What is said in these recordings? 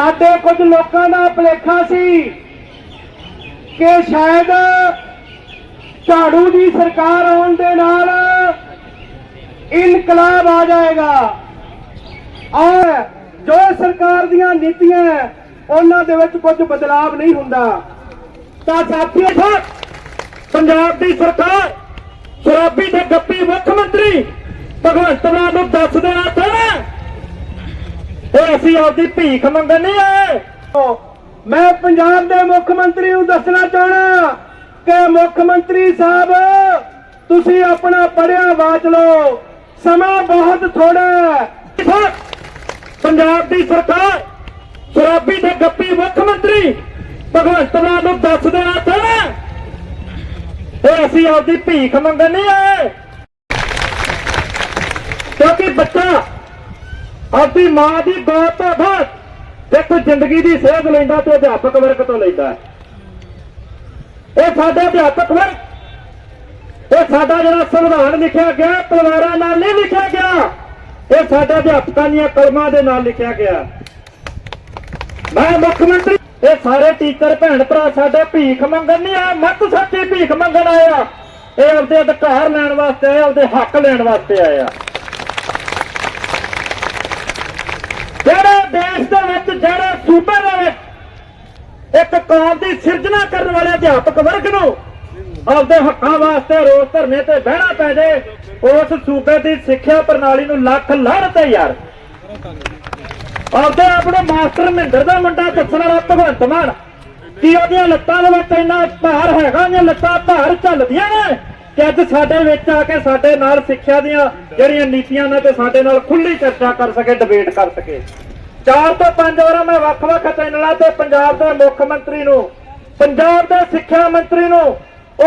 ਸਾਡੇ ਕੁਝ ਲੋਕਾਂ ਦਾ ਭੁਲੇਖਾ ਸੀ ਕਿ ਸ਼ਾਇਦ ਝਾੜੂ ਦੀ ਸਰਕਾਰ ਆਉਣ ਦੇ ਨਾਲ ਇਨਕਲਾਬ ਆ ਜਾਏਗਾ। ਔਰ ਜੋ ਸਰਕਾਰ ਦੀਆਂ ਨੀਤੀਆਂ ਉਹਨਾਂ ਦੇ ਵਿੱਚ ਕੁਝ ਬਦਲਾਵ ਨਹੀਂ ਹੁੰਦਾ। ਤਾਂ ਸਾਥੀਓ ਸਾਹਿਬ, ਪੰਜਾਬ ਦੀ ਸਰਕਾਰ ਸ਼ਰਾਬੀ ਤੇ ਗੱਪੀ ਮੁੱਖ ਮੰਤਰੀ ਭਗਵੰਤ ਮਾਨ ਨੂੰ ਦੱਸ ਦੇਣਾ ਚਾਹੁੰਦਾ ਇਹ ਅਸੀਂ ਆਪਦੀ ਭੀਖ ਮੰਗਣ ਨਹੀਂ ਆਏ ਮੈਂ ਪੰਜਾਬ ਦੇ ਮੁੱਖ ਮੰਤਰੀ ਨੂੰ ਦੱਸਣਾ ਚਾਹਣਾ ਕਿ ਮੁੱਖ ਮੰਤਰੀ ਸਾਹਿਬ, ਤੁਸੀਂ ਆਪਣਾ ਪੜਿਆ ਬਾਚ ਲਓ। ਸਮਾਂ ਬਹੁਤ ਥੋੜਾ ਹੈ। ਪੰਜਾਬ ਦੀ ਸਰਕਾਰ, ਸ਼ਰਾਬੀ ਤੇ ਗੱਪੀ ਮੁੱਖ ਮੰਤਰੀ ਭਗਵੰਤ ਮਾਨ ਨੂੰ ਦੱਸ ਦੇਣਾ ਚਾਹਣਾ ਇਹ ਅਸੀਂ ਆਪਦੀ ਭੀਖ ਮੰਗਣ ਨਹੀਂ ਆਏ ਕਿਉਂਕਿ ਬੱਚਾ ਆਪਦੀ ਮਾਂ ਦੀ ਗੋਦ ਤੋਂ ਬਾਅਦ ਦੇਖੋ ਜ਼ਿੰਦਗੀ ਦੀ ਸੇਧ ਲੈਂਦਾ ਤੇ ਅਧਿਆਪਕ ਵਰਗ ਤੋਂ ਲੈਂਦਾ। ਇਹ ਸਾਡਾ ਅਧਿਆਪਕ ਵਰਗ, ਇਹ ਸਾਡਾ ਜਿਹੜਾ ਸੰਵਿਧਾਨ ਲਿਖਿਆ ਗਿਆ, ਪਰਿਵਾਰਾਂ ਨਾਲ ਨਹੀਂ ਲਿਖਿਆ ਗਿਆ, ਇਹ ਸਾਡੇ ਅਧਿਆਪਕਾਂ ਦੀਆਂ ਕਲਮਾਂ ਦੇ ਨਾਲ ਲਿਖਿਆ ਗਿਆ। ਮੈਂ ਮੁੱਖ ਮੰਤਰੀ, ਇਹ ਸਾਰੇ ਟੀਚਰ, ਭੈਣ ਭਰਾ, ਸਾਡੇ ਭੀਖ ਮੰਗਣ ਨਹੀਂ ਆ ਮੱਤ ਸੱਚੀ ਭੀਖ ਮੰਗਣ ਆਇਆ। ਇਹ ਆਪਦੇ ਅਧਿਕਾਰ ਲੈਣ ਵਾਸਤੇ ਆਇਆ, ਆਪਦੇ ਹੱਕ ਲੈਣ ਵਾਸਤੇ ਆਇਆ ਆ ਜਿਹੜੇ ਦੇਸ਼ ਦੇ ਵਿੱਚ ਜਿਹੜੇ ਸੂਬੇ ਦੇ ਵਿੱਚ ਇੱਕ ਕੌਮ ਦੀ ਸਿਰਜਣਾ ਕਰਨ ਵਾਲੇ ਅਧਿਆਪਕ ਵਰਗ ਨੂੰ ਆਪਦੇ ਹੱਕਾਂ ਵਾਸਤੇ ਰੋਸ ਧਰਨੇ ਤੇ ਬਹਿਣਾ ਪੈ ਜੇ, ਉਸ ਸੂਬੇ ਦੀ ਸਿੱਖਿਆ ਪ੍ਰਣਾਲੀ ਨੂੰ ਲੱਖ ਲਾਹਣ ਤੇ ਯਾਰ। ਆਪਦੇ ਆਪ ਮਾਸਟਰ ਮਹਿੰਦਰ ਦਾ ਮੁੰਡਾ ਦੱਸਣ ਵਾਲਾ ਭਗਵੰਤ ਮਾਨ, ਕੀ ਉਹਦੀਆਂ ਲੱਤਾਂ ਦੇ ਵਿੱਚ ਇੰਨਾ ਭਾਰ ਹੈਗਾ ਜਾਂ ਲੱਤਾਂ ਭਾਰ ਚੱਲਦੀਆਂ ਨੇ ਕਿ ਅੱਜ ਸਾਡੇ ਵਿੱਚ ਆ ਕੇ ਸਾਡੇ ਨਾਲ ਸਿੱਖਿਆ ਦੀਆਂ ਜਿਹੜੀਆਂ ਨੀਤੀਆਂ ਨੇ, ਤੇ ਸਾਡੇ ਨਾਲ ਖੁੱਲੀ ਚਰਚਾ ਕਰ ਸਕੇ ਡਿਬੇਟ ਕਰ ਸਕੇ। ਚਾਰ ਤੋਂ ਪੰਜ ਵਾਰ ਮੈਂ ਵੱਖ-ਵੱਖ ਚੈਨਲਾਂ ਤੇ ਪੰਜਾਬ ਦੇ ਮੁੱਖ ਮੰਤਰੀ ਨੂੰ, ਪੰਜਾਬ ਦੇ ਸਿੱਖਿਆ ਮੰਤਰੀ ਨੂੰ,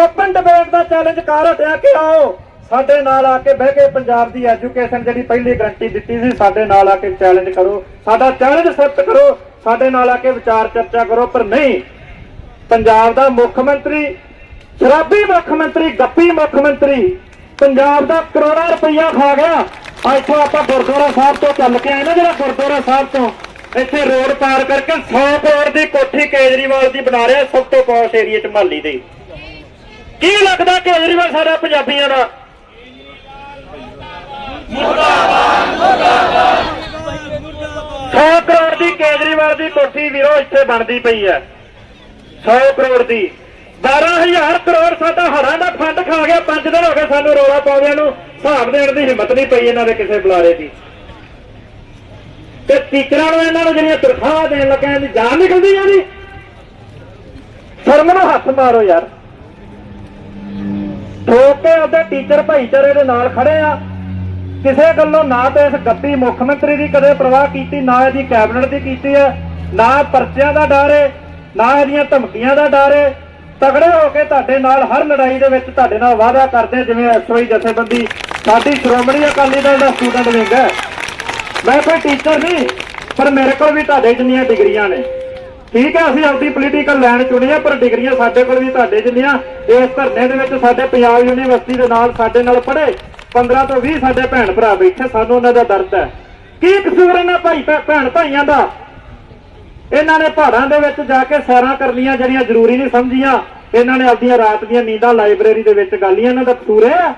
ਓਪਨ ਡਿਬੇਟ ਦਾ ਚੈਲੰਜ ਕਰ ਹਟਿਆ ਕਿ ਆਓ, ਸਾਡੇ ਨਾਲ ਆ ਕੇ ਬਹਿ ਕੇ ਪੰਜਾਬ ਦੀ ਐਜੂਕੇਸ਼ਨ ਜਿਹੜੀ ਪਹਿਲੀ ਗਰੰਟੀ ਦਿੱਤੀ ਸੀ, ਸਾਡੇ ਨਾਲ ਆ ਕੇ ਚੈਲੰਜ ਕਰੋ, ਸਾਡਾ ਚੈਲੰਜ ਅਸੈਪਟ ਕਰੋ, ਸਾਡੇ ਨਾਲ ਆ ਕੇ ਵਿਚਾਰ ਚਰਚਾ ਕਰੋ, ਪਰ ਨਹੀਂ, ਪੰਜਾਬ ਦਾ ਮੁੱਖ ਮੰਤਰੀ, ਸ਼ਰਾਬੀ ਮੁੱਖ ਮੰਤਰੀ, ਗੱਪੀ ਮੁੱਖ ਮੰਤਰੀ, ਪੰਜਾਬ ਦਾ ਕਰੋੜਾਂ ਰੁਪਈਆ ਖਾ ਗਿਆ। ਆ ਇੱਥੋਂ ਆਪਾਂ ਗੁਰਦੁਆਰਾ ਸਾਹਿਬ ਤੋਂ ਚੱਲ ਕੇ ਆਏ ਨਾ ਜਿਹੜਾ ਗੁਰਦੁਆਰਾ ਸਾਹਿਬ ਤੋਂ, ਇੱਥੇ ਰੋਡ ਪਾਰ ਕਰਕੇ 100 ਕਰੋੜ ਦੀ ਕੋਠੀ ਕੇਜਰੀਵਾਲ ਦੀ ਬਣਾ ਰਿਹਾ ਸਭ ਤੋਂ ਪੌਸ਼ ਏਰੀਆ ਚ ਮਾਲੀ ਦੇ। ਕੀ ਲੱਗਦਾ ਕੇਜਰੀਵਾਲ ਸਾਡਾ ਪੰਜਾਬੀਆਂ ਦਾ? 100 ਕਰੋੜ ਦੀ ਕੇਜਰੀਵਾਲ ਦੀ ਕੋਠੀ ਵੀਰੋ, ਇੱਥੇ ਬਣਦੀ ਪਈ ਹੈ। 100 ਕਰੋੜ ਦੀ। 12000 ਕਰੋੜ ਸਾਡਾ ਹੜਾਂ ਦਾ ਫੰਡ ਖਾ ਗਿਆ 5 ਦਿਨ ਹੋ ਗਏ ਸਾਨੂੰ ਰੋਲਾ ਪਾਉਂਦਿਆਂ ਨੂੰ। ਹਿਸਾਬ ਦੇਣ ਦੀ ਹਿੰਮਤ ਨਹੀਂ ਪਈ ਇਹਨਾਂ ਦੇ ਕਿਸੇ ਬੁਲਾਰੇ ਦੀ। ਤੇ ਟੀਚਰਾਂ ਨੂੰ ਇਹਨਾਂ ਨੂੰ ਜਿਹੜੀਆਂ ਤਨਖਾਹ ਦੇਣ ਲੱਗਿਆ ਦੀ ਜਾਨ ਨਿਕਲਦੀ ਆ ਜੀ ਸ਼ਰਮ ਨੂੰ ਹੱਥ ਮਾਰੋ ਯਾਰ। ਠੋਕ ਕੇ ਉਹਦੇ ਟੀਚਰ ਭਾਈਚਾਰੇ ਦੇ ਨਾਲ ਖੜੇ ਆ। ਕਿਸੇ ਗੱਲੋਂ ਨਾ ਤਾਂ ਇਸ ਗੱਪੀ ਮੁੱਖ ਮੰਤਰੀ ਦੀ ਕਦੇ ਪ੍ਰਵਾਹ ਕੀਤੀ, ਨਾ ਇਹਦੀ ਕੈਬਨਿਟ ਦੀ ਕੀਤੀ ਹੈ। ਨਾ ਪਰਚਿਆਂ ਦਾ ਡਰ ਹੈ ਨਾ ਇਹਦੀਆਂ ਧਮਕੀਆਂ ਦਾ ਡਰ ਹੈ ਤਗੜੇ ਹੋ ਕੇ ਤੁਹਾਡੇ ਨਾਲ ਹਰ ਲੜਾਈ ਦੇ ਵਿੱਚ ਤੁਹਾਡੇ ਨਾਲ ਵਾਅਦਾ ਕਰਦੇ ਜਿਵੇਂ ਐਸਓਈ ਜਥੇਬੰਦੀ ਸਾਡੀ ਸ਼੍ਰੋਮਣੀ ਅਕਾਲੀ ਦਲ ਦਾ ਸਟੂਡੈਂਟ ਵਿੰਗ ਹੈ। ਮੈਂ ਕੋਈ ਟੀਚਰ ਨਹੀਂ, ਪਰ ਮੇਰੇ ਕੋਲ ਵੀ ਤੁਹਾਡੇ ਜਿੰਨੀਆਂ ਡਿਗਰੀਆਂ ਨੇ। ਠੀਕ ਹੈ, ਅਸੀਂ ਆਪਣੀ ਪੋਲੀਟੀਕਲ ਲਾਈਨ ਚੁਣੀ ਹੈ, ਪਰ ਡਿਗਰੀਆਂ ਸਾਡੇ ਕੋਲ ਵੀ ਤੁਹਾਡੇ ਜਿੰਨੀਆਂ। ਇਸ ਧਰਨੇ ਦੇ ਵਿੱਚ ਸਾਡੇ ਪੰਜਾਬ ਯੂਨੀਵਰਸਿਟੀ ਦੇ ਨਾਲ ਸਾਡੇ ਨਾਲ ਪੜ੍ਹੇ। 15 ਤੋਂ 20 ਸਾਡੇ ਭੈਣ ਭਰਾ ਬੈਠੇ, ਸਾਨੂੰ ਉਹਨਾਂ ਦਾ ਦਰਦ ਹੈ। ਕੀ ਕਸੂਰ ਇਹਨਾਂ ਭਾਈ ਭੈਣ ਭਾਈਆਂ ਦਾ? ਇਹਨਾਂ ਨੇ ਪਹਾੜਾਂ ਦੇ ਵਿੱਚ ਜਾ ਕੇ ਸੈਰਾਂ ਕਰਨੀਆਂ ਜਿਹੜੀਆਂ ਜ਼ਰੂਰੀ ਨਹੀਂ ਸਮਝੀਆਂ। ਇਹਨਾਂ ਨੇ ਆਪਣੀਆਂ ਰਾਤ ਦੀਆਂ ਨੀਂਦਾਂ ਲਾਇਬ੍ਰੇਰੀ ਦੇ ਵਿੱਚ ਗਾਲੀਆਂ ਇਹਨਾਂ ਦਾ ਕਸੂਰ ਹੈ।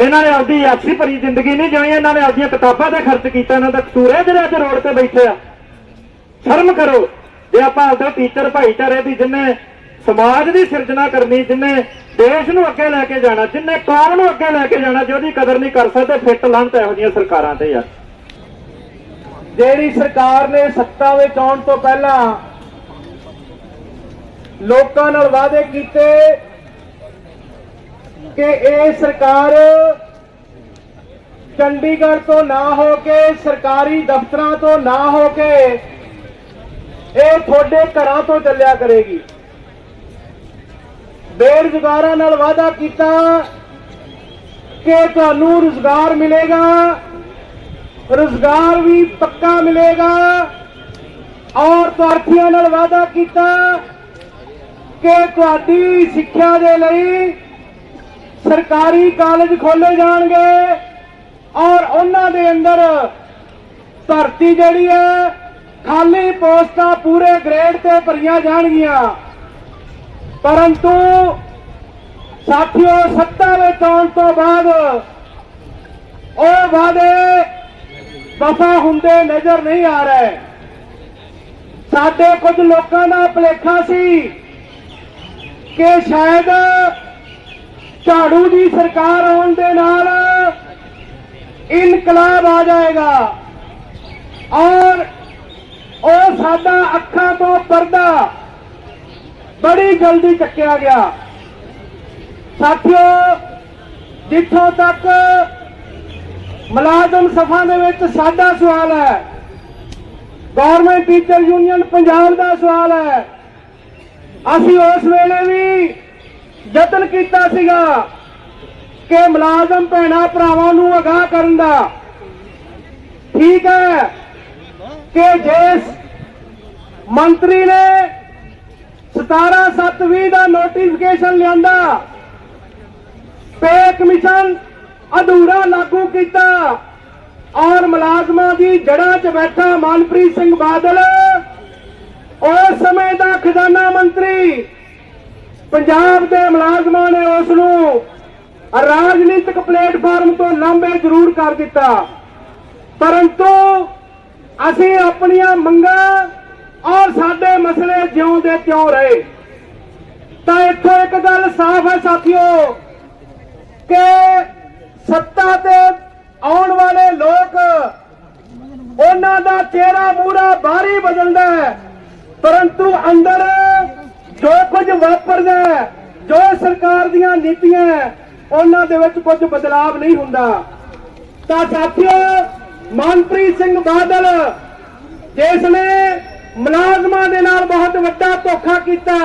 ਇਹਨਾਂ ਨੇ ਆਪਦੀ ਆਪਸੀ ਭਰੀ ਜ਼ਿੰਦਗੀ ਨਹੀਂ ਜਿਵੇਂ ਇਹਨਾਂ ਨੇ ਆਪਦੀਆਂ ਕਿਤਾਬਾਂ ਤੇ ਖਰਚ ਕੀਤਾ, ਇਹਨਾਂ ਦਾ ਕਸੂਰ ਹੈ ਜਿਹੜੇ ਅੱਜ ਰੋਡ ਤੇ ਬੈਠੇ ਆ। ਸ਼ਰਮ ਕਰੋ, ਜੇ ਆਪਾਂ ਆਪਦੇ ਟੀਚਰ ਭਾਈਚਾਰੇ ਦੀ ਜਿੰਨੇ ਸਮਾਜ ਦੀ ਸਿਰਜਣਾ ਕਰਨੀ, ਜਿੰਨੇ ਦੇਸ਼ ਨੂੰ ਅੱਗੇ ਲੈ ਕੇ ਜਾਣਾ, ਜਿੰਨੇ ਕੌਮ ਨੂੰ ਅੱਗੇ ਲੈ ਕੇ ਜਾਣਾ, ਜੇ ਉਹਦੀ ਕਦਰ ਨਹੀਂ ਕਰ ਸਕਦੇ, ਫਿੱਟ ਲੰਤ ਇਹੋ ਜਿਹੀਆਂ ਸਰਕਾਰਾਂ ਤੇ ਯਾਰ ਜਿਹੜੀ ਸਰਕਾਰ ਨੇ ਸੱਤਾ ਵਿੱਚ ਆਉਣ ਤੋਂ ਪਹਿਲਾਂ ਲੋਕਾਂ ਨਾਲ ਵਾਅਦੇ ਕੀਤੇ ਕਿ ਇਹ ਸਰਕਾਰ ਚੰਡੀਗੜ੍ਹ ਤੋਂ ਨਾ ਹੋ ਕੇ ਸਰਕਾਰੀ ਦਫ਼ਤਰਾਂ ਤੋਂ ਨਾ ਹੋ ਕੇ ਇਹ ਤੁਹਾਡੇ ਘਰਾਂ ਤੋਂ ਚੱਲਿਆ ਕਰੇਗੀ। ਬੇਰੁਜ਼ਗਾਰਾਂ ਨਾਲ ਵਾਅਦਾ ਕੀਤਾ ਕਿ ਤੁਹਾਨੂੰ ਰੁਜ਼ਗਾਰ ਮਿਲੇਗਾ। ਰੁਜ਼ਗਾਰ ਵੀ ਪੱਕਾ ਮਿਲੇਗਾ। ਔਰ ਤੁਹਾਡੀਆਂ ਨਾਲ ਵਾਅਦਾ ਕੀਤਾ ਕਿ ਤੁਹਾਡੀ ਸਿੱਖਿਆ ਦੇ ਲਈ ਸਰਕਾਰੀ ਕਾਲਜ ਖੋਲੇ ਜਾਣਗੇ ਔਰ ਉਹਨਾਂ ਦੇ ਅੰਦਰ ਭਰਤੀ ਜਿਹੜੀ ਹੈ, ਖਾਲੀ ਪੋਸਟਾਂ ਪੂਰੇ ਗ੍ਰੇਡ ਤੇ ਭਰੀਆਂ ਜਾਣਗੀਆਂ। ਪਰੰਤੂ ਸਾਥੀਓ, ਸੱਤਾ ਵਿੱਚ ਆਉਣ ਤੋਂ ਬਾਅਦ ਉਹ ਵਾਅਦੇ ਵਫਾ ਹੁੰਦੇ ਨਜ਼ਰ ਨਹੀਂ ਆ ਰਹੇ। ਸਾਡੇ ਕੁਝ ਲੋਕਾਂ ਦਾ ਭੁਲੇਖਾ ਸੀ ਕਿ ਸ਼ਾਇਦ ਝਾੜੂ ਦੀ ਸਰਕਾਰ ਆਉਣ ਦੇ ਨਾਲ ਇਨਕਲਾਬ ਆ ਜਾਏਗਾ ਔਰ ਉਹ ਸਾਡਾ ਅੱਖਾਂ ਤੋਂ ਪਰਦਾ ਬੜੀ ਜਲਦੀ ਚੱਕਿਆ ਗਿਆ। ਸਾਥੀਓ, ਜਿੱਥੋਂ ਤੱਕ ਮੁਲਾਜ਼ਮ ਸਭਾ ਦੇ ਵਿੱਚ ਸਾਡਾ ਸਵਾਲ ਹੈ। ਗਵਰਨਮੈਂਟ ਟੀਚਰ ਯੂਨੀਅਨ ਪੰਜਾਬ ਦਾ ਸਵਾਲ ਹੈ। ਅਸੀਂ ਉਸ ਵੇਲੇ ਵੀ ਯਤਨ ਕੀਤਾ ਸੀਗਾ ਕਿ ਮੁਲਾਜ਼ਮ ਭੈਣਾਂ ਭਰਾਵਾਂ ਨੂੰ ਅਗਾਹ ਕਰਨ ਦਾ। ਠੀਕ ਹੈ ਕਿ ਜਿਸ ਮੰਤਰੀ ਨੇ 17720 ਦਾ ਨੋਟੀਫਿਕੇਸ਼ਨ ਲਿਆਂਦਾ ਪੇ ਕਮਿਸ਼ਨ ਅਧੂਰਾ ਲਾਗੂ ਕੀਤਾ। ਔਰ ਮੁਲਾਜ਼ਮਾਂ ਦੀ ਜੜ੍ਹਾਂ 'ਚ ਬੈਠਾ ਮਨਪ੍ਰੀਤ ਸਿੰਘ ਬਾਦਲ। ਉਸ ਸਮੇਂ ਦਾ ਖਜ਼ਾਨਾ ਮੰਤਰੀ ਪੰਜਾਬ ਦੇ ਮੁਲਾਜ਼ਮਾਂ ਨੇ ਉਸ ਨੂੰ ਰਾਜਨੀਤਿਕ ਪਲੇਟਫਾਰਮ ਤੋਂ ਲਾਂਬੇ ਜ਼ਰੂਰ ਕਰ ਦਿੱਤਾ। ਪਰੰਤੂ ਅਸੀਂ ਆਪਣੀਆਂ ਮੰਗਾਂ ਔਰ ਸਾਡੇ ਮਸਲੇ ਜਿਉਂ ਦੇ ਤਿਉਂ ਰਹੇ? ਤਾਂ ਇੱਥੋਂ ਇੱਕ ਗੱਲ ਸਾਫ਼ ਹੈ ਸਾਥੀਓ ਕਿ ਸੱਤਾ ਤੇ ਆਉਣ ਵਾਲੇ ਲੋਕ, ਉਹਨਾਂ ਦਾ ਚਿਹਰਾ ਮੂਰਾ ਬਾਹਰੀ ਬਦਲਦਾ ਹੈ। ਪਰੰਤੂ ਅੰਦਰ ਜੋ ਕੁਝ ਵਾਪਰਦਾ ਜੋ ਸਰਕਾਰ ਦੀਆਂ ਨੀਤੀਆਂ ਉਹਨਾਂ ਦੇ ਵਿੱਚ ਕੁਝ ਬਦਲਾਵ ਨਹੀਂ ਹੁੰਦਾ। ਤਾਂ ਸਾਥੀਓ, ਮਨਪ੍ਰੀਤ ਸਿੰਘ ਬਾਦਲ, ਜਿਸ ਨੇ ਮੁਲਾਜ਼ਮਾਂ ਦੇ ਨਾਲ ਬਹੁਤ ਵੱਡਾ ਧੋਖਾ ਕੀਤਾ,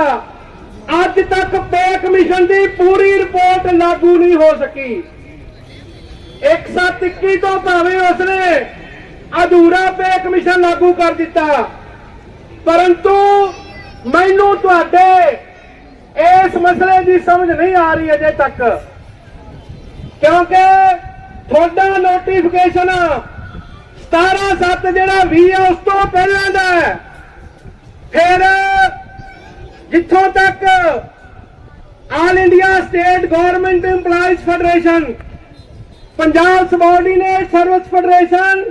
ਅੱਜ ਤੱਕ ਪੇ ਕਮਿਸ਼ਨ ਦੀ ਪੂਰੀ ਰਿਪੋਰਟ ਲਾਗੂ ਨਹੀਂ ਹੋ ਸਕੀ। 121 ਤੋਂ ਭਾਵੇਂ ਉਸਨੇ ਅਧੂਰਾ ਪੇ ਕਮਿਸ਼ਨ ਲਾਗੂ ਕਰ ਦਿੱਤਾ। ਪਰੰਤੂ ਮੈਨੂੰ ਤੁਹਾਡੇ ਇਸ ਮਸਲੇ ਦੀ ਸਮਝ ਨਹੀਂ ਆ ਰਹੀ ਅਜੇ ਤੱਕ। ਕਿਉਂਕਿ ਤੁਹਾਡਾ ਨੋਟੀਫਿਕੇਸ਼ਨ 17 7 ਜਿਹੜਾ 20 ਹੈ ਉਸ ਤੋਂ ਪਹਿਲਾਂ ਦਾ ਹੈ। ਫਿਰ ਜਿੱਥੋਂ ਤੱਕ all India state government EMPLOYEES federation Punjab subordinate service federation,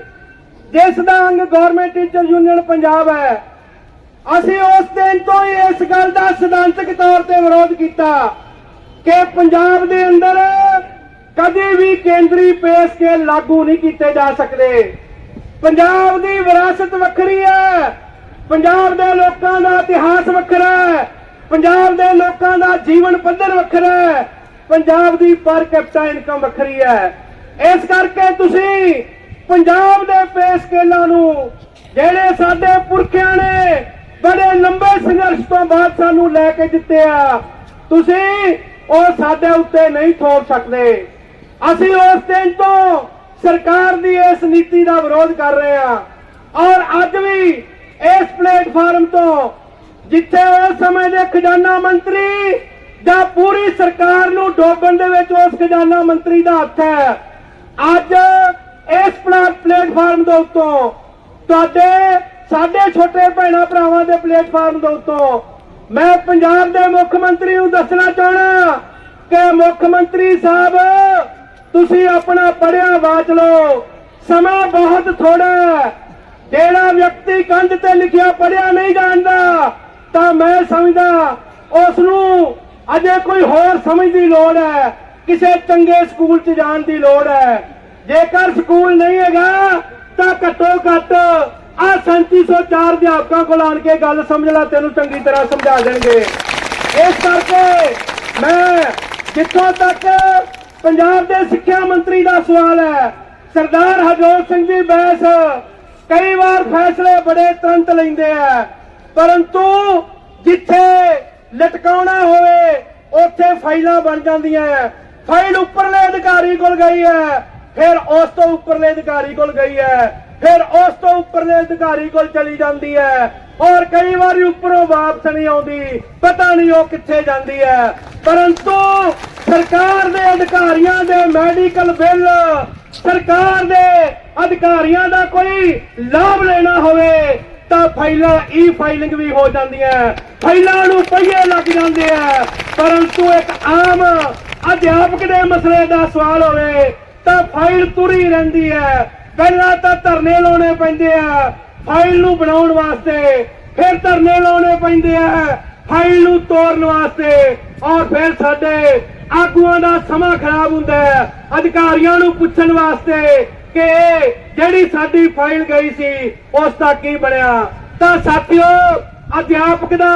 ਜਿਸ ਦਾ ਅੰਗ ਗਵਰਨਮੈਂਟ ਟੀਚਰ ਯੂਨੀਅਨ ਪੰਜਾਬ ਹੈ। ਅਸੀਂ ਉਸ ਦਿਨ ਤੋਂ ਹੀ ਇਸ ਗੱਲ ਦਾ ਸਿਧਾਂਤਕ ਤੌਰ ਤੇ ਵਿਰੋਧ ਕੀਤਾ ਕਿ ਪੰਜਾਬ ਦੇ ਅੰਦਰ ਕਦੇ ਵੀ ਕੇਂਦਰੀ ਪੇ ਸਕੇਲ ਲਾਗੂ ਨਹੀਂ ਕੀਤੇ ਜਾ ਸਕਦੇ। ਪੰਜਾਬ ਦੀ ਵਿਰਾਸਤ ਵੱਖਰੀ ਹੈ। ਪੰਜਾਬ ਦੇ ਲੋਕਾਂ ਦਾ ਇਤਿਹਾਸ ਵੱਖਰਾ ਹੈ। ਪੰਜਾਬ ਦੇ ਲੋਕਾਂ ਦਾ ਜੀਵਨ ਪੱਧਰ ਵੱਖਰਾ ਹੈ। ਪੰਜਾਬ ਦੀ ਪਰ ਕੈਪਟਾ ਇਨਕਮ ਵੱਖਰੀ ਹੈ। ਇਸ ਕਰਕੇ ਤੁਸੀਂ ਪੰਜਾਬ ਦੇ ਪੇ ਨੂੰ, ਜਿਹੜੇ ਸਾਡੇ ਪੁਰਖਿਆਂ ਨੇ ਬੜੇ ਲੰਬੇ ਸੰਘਰਸ਼ ਤੋਂ ਬਾਅਦ ਸਾਨੂੰ ਲੈ ਕੇ ਦਿੱਤੇ ਆ, ਤੁਸੀਂ ਉਹ ਸਾਡੇ ਉੱਤੇ ਨਹੀਂ ਥੋਪ ਸਕਦੇ। ਅਸੀਂ ਉਸ ਦਿਨ ਤੋਂ ਸਰਕਾਰ ਦੀ ਇਸ ਨੀਤੀ ਦਾ ਵਿਰੋਧ ਕਰ ਰਹੇ ਹਾਂ ਔਰ ਅੱਜ ਵੀ ਇਸ ਪਲੇਟਫਾਰਮ ਤੋਂ, ਜਿੱਥੇ ਉਸ ਸਮੇਂ ਦੇ ਖਜ਼ਾਨਾ ਮੰਤਰੀ ਜਾਂ ਪੂਰੀ ਸਰਕਾਰ ਨੂੰ ਡੋਬਣ ਦੇ ਵਿੱਚ ਉਸ ਖਜ਼ਾਨਾ ਮੰਤਰੀ ਦਾ ਹੱਥ ਹੈ ਅੱਜ ਇਸ ਪਲੇਟਫਾਰਮ ਦੇ ਉੱਤੋਂ ਤੁਹਾਡੇ ਸਾਡੇ ਛੋਟੇ ਭੈਣਾਂ ਭਰਾਵਾਂ ਦੇ ਪਲੇਟਫਾਰਮ ਦੇ ਉੱਤੋਂ ਮੈਂ ਪੰਜਾਬ ਦੇ ਮੁੱਖ ਮੰਤਰੀ ਨੂੰ ਦੱਸਣਾ ਚਾਹਣਾ ਕਿ ਮੁੱਖ ਮੰਤਰੀ ਸਾਹਿਬ, ਤੁਸੀਂ ਆਪਣਾ ਪੜਿਆ ਵਾਚ ਲਓ। ਸਮਾਂ ਬਹੁਤ ਥੋੜਾ ਹੈ। ਜਿਹੜਾ ਵਿਅਕਤੀ ਕੰਧ ਤੇ ਲਿਖਿਆ ਪੜਿਆ ਨਹੀਂ ਜਾਣਦਾ, ਤਾਂ ਮੈਂ ਸਮਝਦਾ ਉਸ ਨੂੰ ਅਜੇ ਕੋਈ ਹੋਰ ਸਮਝ ਦੀ ਲੋੜ ਹੈ। ਕਿਸੇ ਚੰਗੇ ਸਕੂਲ 'ਚ ਜਾਣ ਦੀ ਲੋੜ ਹੈ। ਜੇਕਰ ਸਕੂਲ ਨਹੀਂ ਹੈਗਾ, ਤਾਂ ਘੱਟੋ ਘੱਟ ਆ 3704 ਅਧਿਆਪਕਾਂ ਕੋਲ ਆਣ ਕੇ ਗੱਲ ਸਮਝ ਲੈ, ਤੈਨੂੰ ਚੰਗੀ ਤਰ੍ਹਾਂ ਸਮਝਾ ਦੇਣਗੇ। ਇਸ ਕਰਕੇ ਮੈਂ ਜਿੱਥੋਂ ਤੱਕ ਪੰਜਾਬ ਦੇ ਸਿੱਖਿਆ ਮੰਤਰੀ ਦਾ ਸਵਾਲ ਹੈ, ਸਰਦਾਰ ਹਰਜੋਤ ਸਿੰਘ ਜੀ ਬੈਸ ਕਈ ਵਾਰ ਫੈਸਲੇ ਬੜੇ ਤੁਰੰਤ ਲੈਂਦੇ ਆ, ਪਰੰਤੂ ਜਿੱਥੇ ਲਟਕਾਉਣਾ ਹੋਵੇ, ਉੱਥੇ ਫਾਈਲਾਂ ਬਣ ਜਾਂਦੀਆਂ ਹੈ ਫਾਈਲ ਉੱਪਰਲੇ ਅਧਿਕਾਰੀ ਕੋਲ ਗਈ ਹੈ। ਫਿਰ ਉਸ ਤੋਂ ਉੱਪਰਲੇ ਅਧਿਕਾਰੀ ਕੋਲ ਗਈ ਹੈ। ਫਿਰ ਉਸ ਤੋਂ ਉੱਪਰਲੇ ਅਧਿਕਾਰੀ ਕੋਲ ਚਲੀ ਜਾਂਦੀ ਹੈ। ਔਰ ਕਈ ਵਾਰੀ ਉੱਪਰੋਂ ਵਾਪਸ ਨਹੀਂ ਆਉਂਦੀ। ਪਤਾ ਨਹੀਂ ਉਹ ਕਿੱਥੇ ਜਾਂਦੀ ਹੈ। ਪਰੰਤੂ ਸਰਕਾਰ ਦੇ ਅਧਿਕਾਰੀਆਂ ਦੇ ਮੈਡੀਕਲ ਬਿੱਲ, ਸਰਕਾਰ ਦੇ ਅਧਿਕਾਰੀਆਂ ਦਾ ਕੋਈ ਲਾਭ ਲੈਣਾ ਹੋਵੇ, ਤਾਂ ਫਾਈਲਾਂ ਈ ਫਾਈਲਿੰਗ ਵੀ ਹੋ ਜਾਂਦੀਆਂ। ਫਾਈਲਾਂ ਨੂੰ ਪਈਏ ਲੱਗ ਜਾਂਦੇ ਆ। ਪਰੰਤੂ ਇੱਕ ਆਮ ਅਧਿਆਪਕ ਦੇ ਮਸਲੇ ਦਾ ਸਵਾਲ ਹੋਵੇ ਤਾਂ ਫਾਈਲ ਤੁਰੀ ਰਹਿੰਦੀ ਹੈ। ਪਹਿਲਾਂ ਤਾਂ ਧਰਨੇ ਲਾਉਣੇ ਪੈਂਦੇ ਆ ਫਾਈਲ ਨੂੰ ਬਣਾਉਣ ਵਾਸਤੇ। ਫਿਰ ਧਰਨੇ ਲਾਉਣੇ ਪੈਂਦੇ ਆ ਫਾਈਲ ਨੂੰ ਤੋੜਨ ਵਾਸਤੇ। ਔਰ ਫਿਰ ਸਾਡੇ ਆਗੂਆਂ ਦਾ ਸਮਾਂ ਖਰਾਬ ਹੁੰਦਾ ਹੈ। ਅਧਿਕਾਰੀਆਂ ਨੂੰ ਪੁੱਛਣ ਵਾਸਤੇ ਕਿ ਇਹ ਜਿਹੜੀ ਸਾਡੀ ਫਾਈਲ ਗਈ ਸੀ, ਉਸ ਦਾ ਕੀ ਬਣਿਆ? ਤਾਂ ਸਾਥੀਓ, ਅਧਿਆਪਕ ਦਾ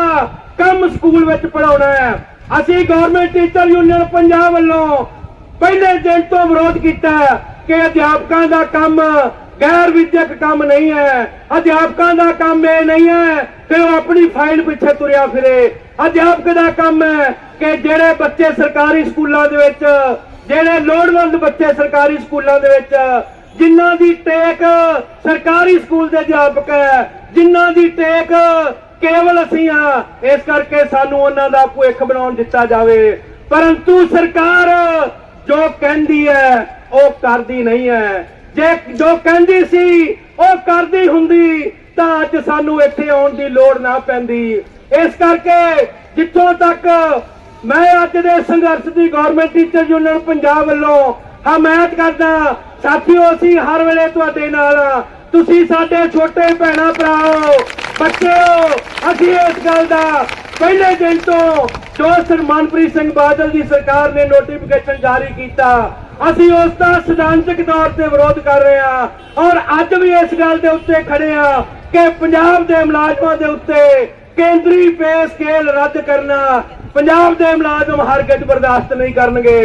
ਕੰਮ ਸਕੂਲ ਵਿੱਚ ਪੜਾਉਣਾ ਹੈ। ਅਸੀਂ ਗਵਰਨਮੈਂਟ ਟੀਚਰ ਯੂਨੀਅਨ ਪੰਜਾਬ ਵੱਲੋਂ ਪਹਿਲੇ ਦਿਨ ਤੋਂ ਵਿਰੋਧ ਕੀਤਾ ਕਿ ਅਧਿਆਪਕਾਂ ਦਾ ਕੰਮ ਗੈਰ ਵਿਦਿਅਕ ਕੰਮ ਨਹੀਂ ਹੈ। ਅਧਿਆਪਕਾਂ ਦਾ ਕੰਮ ਇਹ ਨਹੀਂ ਹੈ ਕਿ ਉਹ ਆਪਣੀ ਫਾਈਲ ਪਿੱਛੇ ਤੁਰਿਆ ਫਿਰੇ। ਅਧਿਆਪਕ ਦਾ ਕੰਮ ਹੈ ਕਿ ਜਿਹੜੇ ਬੱਚੇ ਸਰਕਾਰੀ ਸਕੂਲਾਂ ਦੇ ਵਿੱਚ, ਜਿਹੜੇ ਲੋੜਵੰਦ ਬੱਚੇ ਸਰਕਾਰੀ ਸਕੂਲਾਂ ਦੇ ਵਿੱਚ, ਜਿਨ੍ਹਾਂ ਦੀ ਟੇਕ ਸਰਕਾਰੀ ਸਕੂਲ ਦੇ ਅਧਿਆਪਕ ਹੈ, ਜਿਨ੍ਹਾਂ ਦੀ ਟੇਕ ਕੇਵਲ ਅਸੀਂ ਆ, ਇਸ ਕਰਕੇ ਸਾਨੂੰ ਉਹਨਾਂ ਦਾ ਭੁੱਖ ਬਣਾਉਣ ਦਿੱਤਾ ਜਾਵੇ। ਪਰੰਤੂ ਸਰਕਾਰ ਜੋ ਕਹਿੰਦੀ ਹੈ, ਉਹ ਕਰਦੀ ਨਹੀਂ ਹੈ। ਜੇ ਜੋ ਕਹਿੰਦੀ ਸੀ, ਉਹ ਕਰਦੀ ਹੁੰਦੀ, ਤਾਂ ਅੱਜ ਸਾਨੂੰ ਇੱਥੇ ਆਉਣ ਦੀ ਲੋੜ ਨਾ ਪੈਂਦੀ। ਇਸ ਕਰਕੇ ਜਿੱਥੋਂ ਤੱਕ ਮੈਂ ਅੱਜ ਦੇ ਸੰਘਰਸ਼ ਦੀ ਗਵਰਨਮੈਂਟ ਟੀਚਰ ਯੂਨੀਅਨ ਪੰਜਾਬ ਵੱਲੋਂ ਹਮਾਇਤ ਕਰਦਾ, ਸਾਥੀਓ, ਅਸੀਂ ਹਰ ਵੇਲੇ ਤੁਹਾਡੇ ਨਾਲ ਆ। ਤੁਸੀਂ ਸਾਡੇ ਛੋਟੇ ਭੈਣਾ, ਭਰਾਓ ਬੱਚਿਓ ਅਸੀਂ ਇਸ ਗੱਲ ਦਾ ਪਹਿਲੇ ਦਿਨ ਤੋਂ ਜੋ ਸਰ ਸਿੰਘ ਬਾਦਲ ਦੀ ਸਰਕਾਰ ਨੇ ਨੋਟੀਫਿਕੇਸ਼ਨ ਜਾਰੀ ਕੀਤਾ। ਅਸੀਂ ਉਸ ਦਾ ਸਿਧਾਂਤਕ ਤੌਰ ਤੇ ਵਿਰੋਧ ਕਰ ਰਹੇ ਹਾਂ ਔਰ ਅੱਜ ਵੀ ਇਸ ਗੱਲ ਦੇ ਉੱਤੇ ਖੜੇ ਹਾਂ ਕਿ ਪੰਜਾਬ ਦੇ ਮੁਲਾਜ਼ਮਾਂ ਦੇ ਉੱਤੇ ਕੇਂਦਰੀ ਪੇ ਸਕੇਲ ਰੱਦ ਕਰਨਾ ਪੰਜਾਬ ਦੇ ਮੁਲਾਜ਼ਮ ਹਰਗਿਜ਼ ਬਰਦਾਸ਼ਤ ਨਹੀਂ ਕਰਨਗੇ।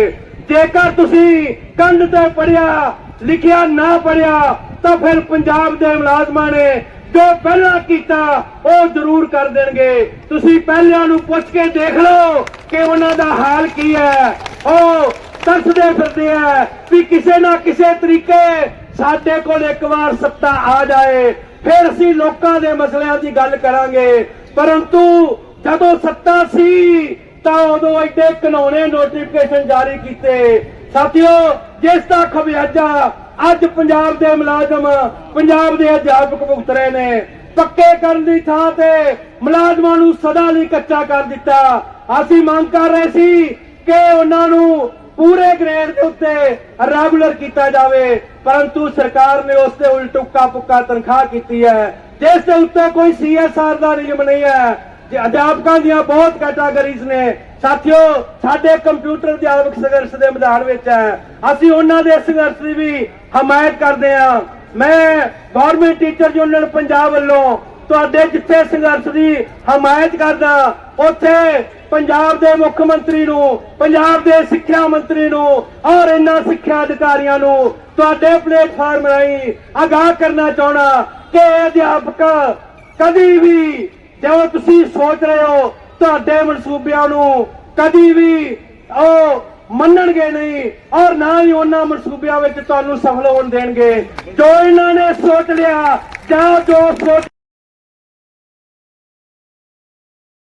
ਜੇਕਰ ਤੁਸੀਂ ਕੰਧ ਤੇ ਪੜਿਆ ਲਿਖਿਆ ਨਾ ਪੜਿਆ ਤਾਂ ਫਿਰ ਪੰਜਾਬ ਦੇ ਮੁਲਾਜ਼ਮਾਂ ਨੇ ਜੋ ਪਹਿਲਾਂ ਕੀਤਾ, ਉਹ ਜ਼ਰੂਰ ਕਰ ਦੇਣਗੇ। ਤੁਸੀਂ ਪਹਿਲਿਆਂ ਨੂੰ ਪੁੱਛ ਕੇ ਦੇਖ ਲਓ ਕਿ ਉਹਨਾਂ ਦਾ ਹਾਲ ਕੀ ਹੈ। ਉਹ ਤਰਸਦੇ ਫਿਰਦੇ ਆ ਵੀ ਕਿਸੇ ਨਾ ਕਿਸੇ ਤਰੀਕੇ ਸਾਡੇ ਕੋਲ ਇੱਕ ਵਾਰ ਸੱਤਾ ਆ ਜਾਏ, ਫਿਰ ਅਸੀਂ ਲੋਕਾਂ ਦੇ ਮਸਲਿਆਂ ਦੀ ਗੱਲ ਕਰਾਂਗੇ। ਪਰੰਤੂ ਜਦੋਂ ਸੱਤਾ ਸੀ, ਤਾਂ ਉਦੋਂ ਐਡੇ ਕਾਨੂੰਨੇ ਨੋਟੀਫਿਕੇਸ਼ਨ ਜਾਰੀ ਕੀਤੇ। ਸਾਥੀਓ, ਜਿਸ ਦਾ ਖਮਿਆਜਾ ਅੱਜ ਪੰਜਾਬ ਦੇ ਮੁਲਾਜ਼ਮ, ਪੰਜਾਬ ਦੇ ਅਧਿਆਪਕ ਭੁਗਤ ਰਹੇ ਨੇ। ਪੱਕੇ ਕਰਨ ਦੀ ਥਾਂ ਤੇ ਮੁਲਾਜ਼ਮਾਂ ਨੂੰ ਸਦਾ ਲਈ ਕੱਚਾ ਕਰ ਦਿੱਤਾ। ਅਸੀਂ ਮੰਗ ਕਰ ਰਹੇ ਸੀ ਕਿ ਉਹਨਾਂ ਨੂੰ ਪੂਰੇ ਗ੍ਰੇਡ ਦੇ ਉੱਤੇ ਰੈਗੂਲਰ ਕੀਤਾ ਜਾਵੇ, ਪਰੰਤੂ ਸਰਕਾਰ ਨੇ ਉਸ ਤੇ ਉਲਟ ਪੁੱਕਾ ਤਨਖਾਹ ਕੀਤੀ ਹੈ, ਜਿਸ ਦੇ ਉੱਤੇ ਕੋਈ ਸੀਐਸਆਰ ਦਾ ਨਿਯਮ ਨਹੀਂ ਹੈ। ਅਧਿਆਪਕਾਂ ਦੀਆਂ ਬਹੁਤ ਕੈਟਾਗਰੀਜ਼ ਨੇ। ਸਾਥੀਓ, ਸਾਡੇ ਕੰਪਿਊਟਰ ਅਧਿਆਪਕ ਸੰਘਰਸ਼ ਦੇ ਮੈਦਾਨ ਵਿੱਚ ਹੈ। ਅਸੀਂ ਉਹਨਾਂ ਦੇ ਸੰਘਰਸ਼ ਦੀ ਵੀ ਹਮਾਇਤ ਕਰਦੇ ਹਾਂ। ਮੈਂ ਗਵਰਨਮੈਂਟ ਟੀਚਰ ਯੂਨੀਅਨ ਪੰਜਾਬ ਵੱਲੋਂ ਤੁਹਾਡੇ ਜਿੱਥੇ ਸੰਘਰਸ਼ ਦੀ ਹਮਾਇਤ ਕਰਦਾ, ਉੱਥੇ ਪੰਜਾਬ ਦੇ ਮੁੱਖ ਮੰਤਰੀ ਨੂੰ, ਪੰਜਾਬ ਦੇ ਸਿੱਖਿਆ ਮੰਤਰੀ ਨੂੰ ਔਰ ਇਹਨਾਂ ਸਿੱਖਿਆ ਅਧਿਕਾਰੀਆਂ ਨੂੰ ਤੁਹਾਡੇ ਪਲੇਟਫਾਰਮ ਰਾਹੀਂ ਆਗਾਹ ਕਰਨਾ ਚਾਹਣਾ ਕਿ ਅਧਿਆਪਕ ਕਦੀ ਵੀ ਜੋ ਤੁਸੀਂ ਸੋਚ ਰਹੇ ਹੋ, ਤੁਹਾਡੇ ਮਨਸੂਬਿਆਂ ਨੂੰ ਕਦੀ ਵੀ ਉਹ ਮੰਨਣਗੇ ਨਹੀਂ ਔਰ ਨਾ ਹੀ ਉਹਨਾਂ ਮਨਸੂਬਿਆਂ ਵਿੱਚ ਤੁਹਾਨੂੰ ਸਫਲ ਹੋਣ ਦੇਣਗੇ। ਜੋ ਇਹਨਾਂ ਨੇ ਸੋਚ ਲਿਆ, ਜਾਂ ਜੋ ਸੋਚ